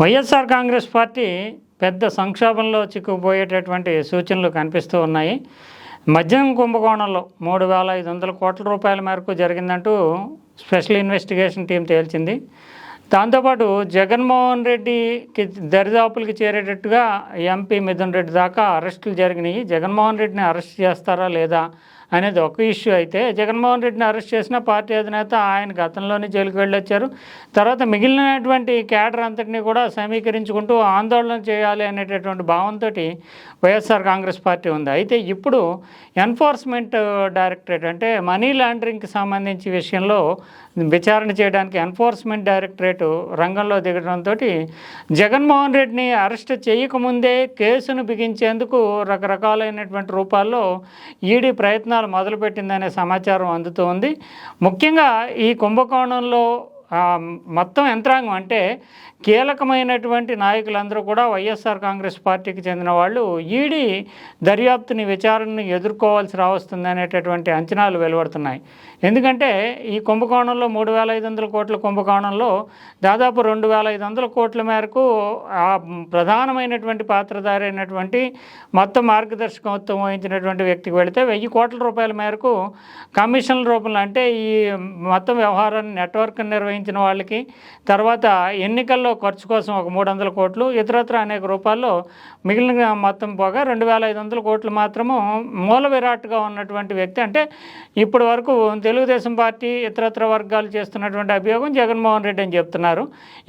YSR Congress party పెద్ద సంక్షోభంలో చిక్కుపోయేటటువంటి సూచనలు కనిపిస్తూ ఉన్నాయి. మద్యం కుంభకోణంలో మూడు వేల ఐదు వందల కోట్ల రూపాయల మేరకు జరిగిందంటూ స్పెషల్ ఇన్వెస్టిగేషన్ టీం తేల్చింది. దాంతోపాటు జగన్మోహన్ రెడ్డికి దరిదాపులకి చేరేటట్టుగా ఎంపీ మిథున్ రెడ్డి దాకా అరెస్టులు జరిగినాయి. జగన్మోహన్ రెడ్డిని అరెస్ట్ చేస్తారా లేదా అనేది ఒక ఇష్యూ అయితే జగన్మోహన్ రెడ్డిని అరెస్ట్ చేసిన పార్టీ అధినేత ఆయన గతంలోనే జైలుకు వెళ్ళొచ్చారు. తర్వాత మిగిలినటువంటి క్యాడర్ అంతటిని కూడా సమీకరించుకుంటూ ఆందోళన చేయాలి అనేటటువంటి భావంతో వైఎస్ఆర్ కాంగ్రెస్ పార్టీ ఉంది. అయితే ఇప్పుడు ఎన్ఫోర్స్మెంట్ డైరెక్టరేట్ అంటే మనీ లాండరింగ్కి సంబంధించి విషయంలో విచారణ చేయడానికి ఎన్ఫోర్స్మెంట్ డైరెక్టరేట్ రంగంలో దిగడంతో జగన్మోహన్ రెడ్డిని అరెస్ట్ చేయకముందే కేసును బిగించేందుకు రకరకాలైనటువంటి రూపాల్లో ఈడీ ప్రయత్నాలు మొదలుపెట్టిందనే సమాచారం అందుతోంది. ముఖ్యంగా ఈ కుంభకోణంలో మొత్తం యంత్రాంగం అంటే కీలకమైనటువంటి నాయకులందరూ కూడా వైఎస్ఆర్ కాంగ్రెస్ పార్టీకి చెందిన వాళ్ళు ఈడీ దర్యాప్తుని విచారణను ఎదుర్కోవాల్సి రావస్తుంది అనేటటువంటి అంచనాలు వెలువడుతున్నాయి. ఎందుకంటే ఈ కుంభకోణంలో మూడు వేల ఐదు వందల కోట్ల కుంభకోణంలో దాదాపు రెండు వేల ఐదు వందల కోట్ల మేరకు ఆ ప్రధానమైనటువంటి పాత్రధారి అయినటువంటి మొత్తం మార్గదర్శకత్వం వహించినటువంటి వ్యక్తికి వెళితే వెయ్యి కోట్ల రూపాయల మేరకు కమిషన్ల రూపంలో అంటే ఈ మొత్తం వ్యవహారాన్ని నెట్వర్క్ నిర్వహించిన వాళ్ళకి. తర్వాత ఎన్నికల్లో ఖర్చు కోసం ఒక మూడు వందల కోట్లు ఇతరత్ర అనేక రూపాల్లో మిగిలిన మొత్తం పోగా రెండు వేల ఐదు వందల కోట్లు మాత్రము మూల విరాట్గా ఉన్నటువంటి వ్యక్తి. అంటే ఇప్పటి వరకు తెలుగుదేశం పార్టీ ఇతరత్ర వర్గాలు చేస్తున్నటువంటి అభియోగం జగన్మోహన్ రెడ్డి అని చెప్తున్నారు.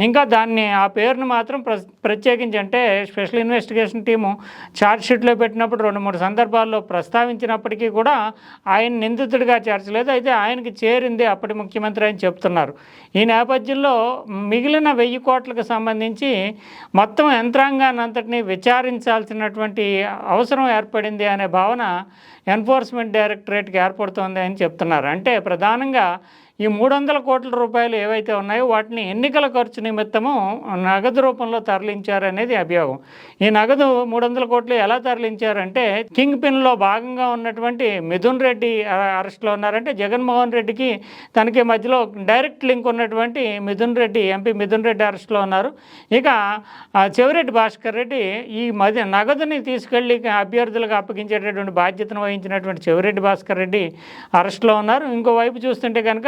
ఇంకా దాన్ని ఆ పేరును మాత్రం ప్ర ప్రత్యేకించి అంటే స్పెషల్ ఇన్వెస్టిగేషన్ టీము షీట్లో పెట్టినప్పుడు రెండు మూడు సందర్భాల్లో ప్రస్తావించినప్పటికీ కూడా ఆయన నిందితుడిగా చేర్చలేదు. అయితే ఆయనకి చేరింది అప్పటి ముఖ్యమంత్రి అని చెప్తున్నారు. ఈ నేపథ్యంలో మిగిలిన వెయ్యి కోట్లకు సంబంధించి మొత్తం యంత్రాంగాన్ని అంతటినీ విచారించాల్సినటువంటి అవసరం ఏర్పడింది అనే భావన ఎన్ఫోర్స్మెంట్ డైరెక్టరేట్కి ఏర్పడుతోంది అని చెప్తున్నారు. అంటే ప్రధానంగా ఈ మూడు వందల కోట్ల రూపాయలు ఏవైతే ఉన్నాయో వాటిని ఎన్నికల ఖర్చు నిమిత్తము నగదు రూపంలో తరలించారనేది అభియోగం. ఈ నగదు మూడు వందల కోట్లు ఎలా తరలించారంటే కింగ్ పిన్లో భాగంగా ఉన్నటువంటి మిథున్ రెడ్డి అరెస్ట్లో ఉన్నారంటే జగన్మోహన్ రెడ్డికి తనకి మధ్యలో డైరెక్ట్ లింక్ ఉన్నటువంటి మిథున్ రెడ్డి ఎంపీ మిథున్ రెడ్డి అరెస్ట్లో ఉన్నారు. ఇక ఆ, చెవిరెడ్డి భాస్కర్ రెడ్డి ఈ మధ్య నగదుని తీసుకెళ్ళి అభ్యర్థులకు అప్పగించేటటువంటి బాధ్యతను వహించినటువంటి చెవిరెడ్డి భాస్కర్ రెడ్డి అరెస్ట్లో ఉన్నారు. ఇంకోవైపు చూస్తుంటే కనుక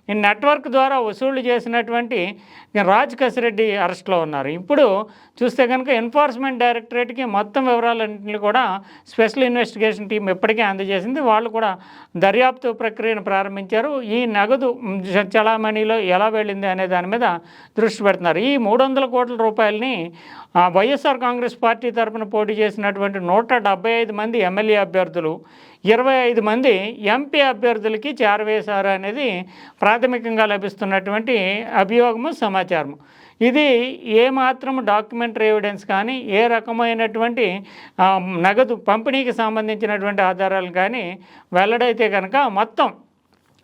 ఈ నెట్వర్క్ ద్వారా వసూళ్ళు చేసినటువంటి రాజ్ కసిరెడ్డి అరెస్ట్లో ఉన్నారు. ఇప్పుడు చూస్తే కనుక ఎన్ఫోర్స్మెంట్ డైరెక్టరేట్కి మొత్తం వివరాలన్నింటినీ కూడా స్పెషల్ ఇన్వెస్టిగేషన్ టీం ఇప్పటికే అందజేసింది. వాళ్ళు కూడా దర్యాప్తు ప్రక్రియను ప్రారంభించారు. ఈ నగదు చలామణిలో ఎలా వెళ్ళింది అనే దాని మీద దృష్టి పెడుతున్నారు. ఈ మూడు వందల కోట్ల రూపాయలని ఆ, వైఎస్ఆర్ కాంగ్రెస్ పార్టీ తరఫున పోటీ చేసినటువంటి నూట డెబ్బై ఐదు మంది ఎమ్మెల్యే అభ్యర్థులు ఇరవై ఐదు మంది ఎంపీ అభ్యర్థులకి చేరవేశారు అనేది ప్రాథమికంగా లభిస్తున్నటువంటి అభియోగము సమాచారము. ఇది ఏ మాత్రం డాక్యుమెంటరీ ఎవిడెన్స్ కానీ ఏ రకమైనటువంటి నగదు పంపిణీకి సంబంధించినటువంటి ఆధారాలు కానీ వెల్లడైతే కనుక మొత్తం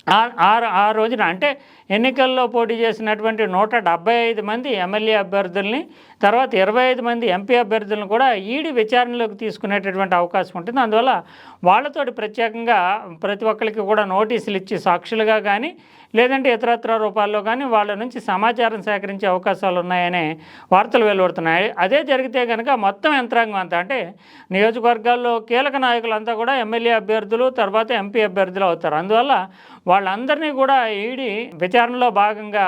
ఆ- ఆ ఆ రోజున అంటే ఎన్నికల్లో పోటీ చేసినటువంటి నూట డెబ్బై ఐదు మంది ఎమ్మెల్యే అభ్యర్థుల్ని తర్వాత ఇరవై ఐదు మంది ఎంపీ అభ్యర్థులను కూడా ఈడి విచారణలోకి తీసుకునేటటువంటి అవకాశం ఉంటుంది. అందువల్ల వాళ్ళతోటి ప్రత్యేకంగా ప్రతి ఒక్కరికి కూడా నోటీసులు ఇచ్చి సాక్షులుగా కానీ లేదంటే ఇతరత్ర రూపాల్లో కానీ వాళ్ళ నుంచి సమాచారం సేకరించే అవకాశాలు ఉన్నాయని వార్తలు వెలువడుతున్నాయి. అదే జరిగితే కనుక మొత్తం యంత్రాంగం అంతా అంటే నియోజకవర్గాల్లో కీలక నాయకులంతా కూడా ఎమ్మెల్యే అభ్యర్థులు తర్వాత ఎంపీ అభ్యర్థులు అవుతారు. అందువల్ల వాళ్ళందరినీ కూడా ఈడి విచారణలో భాగంగా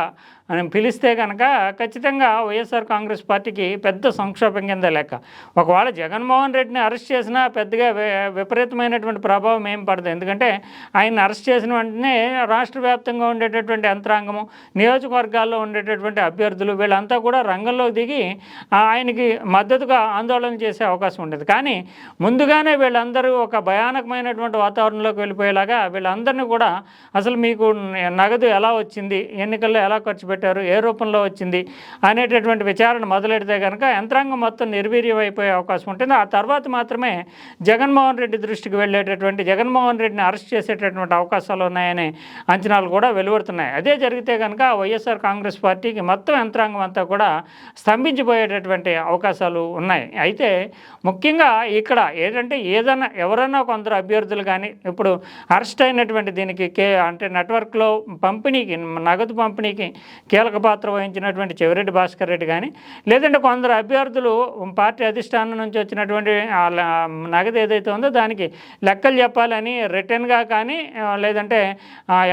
అని పిలిస్తే కనుక ఖచ్చితంగా వైఎస్ఆర్ కాంగ్రెస్ పార్టీకి పెద్ద సంక్షోభం కింద లెక్క. ఒకవేళ జగన్మోహన్ రెడ్డిని అరెస్ట్ చేసినా పెద్దగా విపరీతమైనటువంటి ప్రభావం ఏం పడదు. ఎందుకంటే ఆయన అరెస్ట్ చేసిన వెంటనే రాష్ట్ర వ్యాప్తంగా ఉండేటటువంటి యంత్రాంగము నియోజకవర్గాల్లో ఉండేటటువంటి అభ్యర్థులు వీళ్ళంతా కూడా రంగంలోకి దిగి ఆయనకి మద్దతుగా ఆందోళన చేసే అవకాశం ఉండేది. కానీ ముందుగానే వీళ్ళందరూ ఒక భయానకమైనటువంటి వాతావరణంలోకి వెళ్ళిపోయేలాగా వీళ్ళందరినీ కూడా అసలు మీకు నగదు ఎలా వచ్చింది ఎన్నికల్లో ఎలా ఖర్చు పెట్టారు ఏ రూపంలో వచ్చింది అనేటటువంటి విచారణ మొదలెడితే కనుక యంత్రాంగం మొత్తం నిర్వీర్యమైపోయే అవకాశం ఉంటుంది. ఆ తర్వాత మాత్రమే జగన్మోహన్ రెడ్డి దృష్టికి వెళ్ళేటటువంటి జగన్మోహన్ రెడ్డిని అరెస్ట్ చేసేటటువంటి అవకాశాలు ఉన్నాయనే అంచనాలు కూడా వెలువడుతున్నాయి. అదే జరిగితే కనుక వైఎస్ఆర్ కాంగ్రెస్ పార్టీకి మొత్తం యంత్రాంగం అంతా కూడా స్తంభించిపోయేటటువంటి అవకాశాలు ఉన్నాయి. అయితే ముఖ్యంగా ఇక్కడ ఏంటంటే ఏదైనా ఎవరైనా కొందరు అభ్యర్థులు కానీ ఇప్పుడు అరెస్ట్ అయినటువంటి దీనికి కే అంటే నెట్వర్క్లో పంపిణీకి నగదు పంపిణీకి కీలక పాత్ర వహించినటువంటి చెవిరెడ్డి భాస్కర్ రెడ్డి కానీ లేదంటే కొందరు అభ్యర్థులు పార్టీ అధిష్టానం నుంచి వచ్చినటువంటి నగదు ఏదైతే ఉందో దానికి లెక్కలు చెప్పాలని రిటర్న్గా కానీ లేదంటే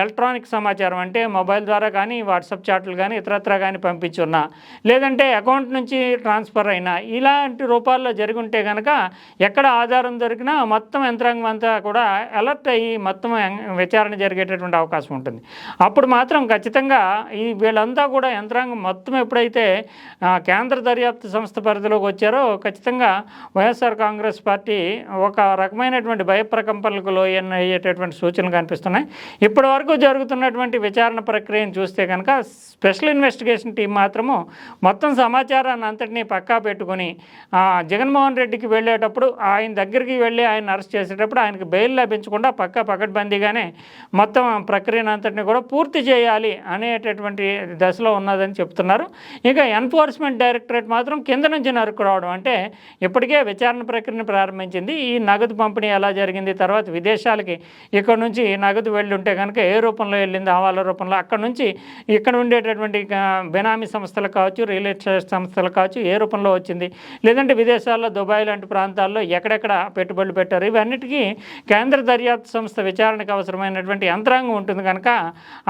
ఎలక్ట్రానిక్ సమాచారం అంటే మొబైల్ ద్వారా కానీ వాట్సాప్ చాట్లు కానీ ఇతరత్ర కానీ పంపించున్నా లేదంటే అకౌంట్ నుంచి ట్రాన్స్ఫర్ అయినా ఇలాంటి రూపాల్లో జరిగి ఉంటే కనుక ఎక్కడ ఆధారం దొరికినా మొత్తం యంత్రాంగం అంతా కూడా అలర్ట్ అయ్యి మొత్తం విచారణ జరిగేటటువంటి అవకాశం ఉంటుంది. అప్పుడు మాత్రం ఖచ్చితంగా ఈ వీళ్ళంతా కూడా యంత్రాంగం మొత్తం ఎప్పుడైతే కేంద్ర దర్యాప్తు సంస్థ పరిధిలోకి వచ్చారో ఖచ్చితంగా వైఎస్ఆర్ కాంగ్రెస్ పార్టీ ఒక రకమైనటువంటి భయప్రకంపనలకు లోయన్ అయ్యేటటువంటి సూచనలు కనిపిస్తున్నాయి. ఇప్పటి వరకు జరుగుతున్నటువంటి విచారణ ప్రక్రియను చూస్తే కనుక స్పెషల్ ఇన్వెస్టిగేషన్ టీం మాత్రము మొత్తం సమాచారాన్ని అంతటినీ పక్కా పెట్టుకొని జగన్మోహన్ రెడ్డికి వెళ్ళేటప్పుడు ఆయన దగ్గరికి వెళ్ళి ఆయన అరెస్ట్ చేసేటప్పుడు ఆయనకు బెయిల్ లభించకుండా పక్కా పకడ్బందీగానే మొత్తం ప్రక్రియను అంతటిని కూడా పూర్తి చేయాలి అనేటటువంటి దశలో ఉన్నదని చెప్తున్నారు. ఇక ఎన్ఫోర్స్మెంట్ డైరెక్టరేట్ మాత్రం కింద నుంచి నరుకు రావడం అంటే ఇప్పటికే విచారణ ప్రక్రియను ప్రారంభించింది. ఈ నగదు పంపిణీ ఎలా జరిగింది? తర్వాత విదేశాలకి ఇక్కడ నుంచి నగదు వెళ్ళుంటే కనుక ఏ రూపంలో వెళ్ళింది? హవాలా రూపంలో అక్కడ నుంచి ఇక్కడ ఉండేటటువంటి బెనామీ సంస్థలు కావచ్చు రియల్ ఎస్టేట్ సంస్థలు కావచ్చు ఏ రూపంలో వచ్చింది? లేదంటే విదేశాల్లో దుబాయ్ లాంటి ప్రాంతాల్లో ఎక్కడెక్కడ పెట్టుబడులు పెట్టారు? ఇవన్నిటికీ కేంద్ర దర్యాప్తు సంస్థ విచారణకు అవసరమైనటువంటి యంత్రాంగం ఉంటుంది కనుక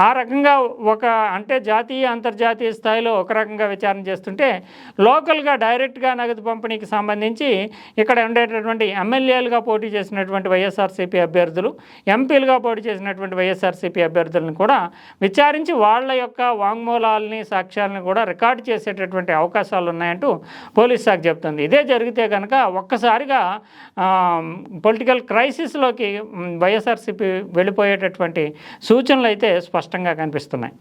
ఆ రకంగా ఒక అంటే జాతీయ అంతర్జాతీయ స్థాయిలో ఒక రకంగా విచారణ చేస్తుంటే లోకల్గా డైరెక్ట్గా నగదు పంపిణీకి సంబంధించి ఇక్కడ ఉండేటటువంటి ఎమ్మెల్యేలుగా పోటీ చేసినటువంటి వైఎస్ఆర్సీపీ అభ్యర్థులు ఎంపీలుగా పోటీ చేసినటువంటి వైఎస్ఆర్సీపీ అభ్యర్థులను కూడా విచారించి వాళ్ళ యొక్క వాంగ్మూలాలని సాక్ష్యాలను కూడా రికార్డు చేసేటటువంటి అవకాశాలు ఉన్నాయంటూ పోలీస్ శాఖ చెప్తుంది. ఇదే జరిగితే కనుక ఒక్కసారిగా పొలిటికల్ క్రైసిస్లోకి వైఎస్ఆర్సీపీ వెళ్ళిపోయేటటువంటి సూచనలు అయితే స్పష్టంగా కనిపిస్తున్నాయి.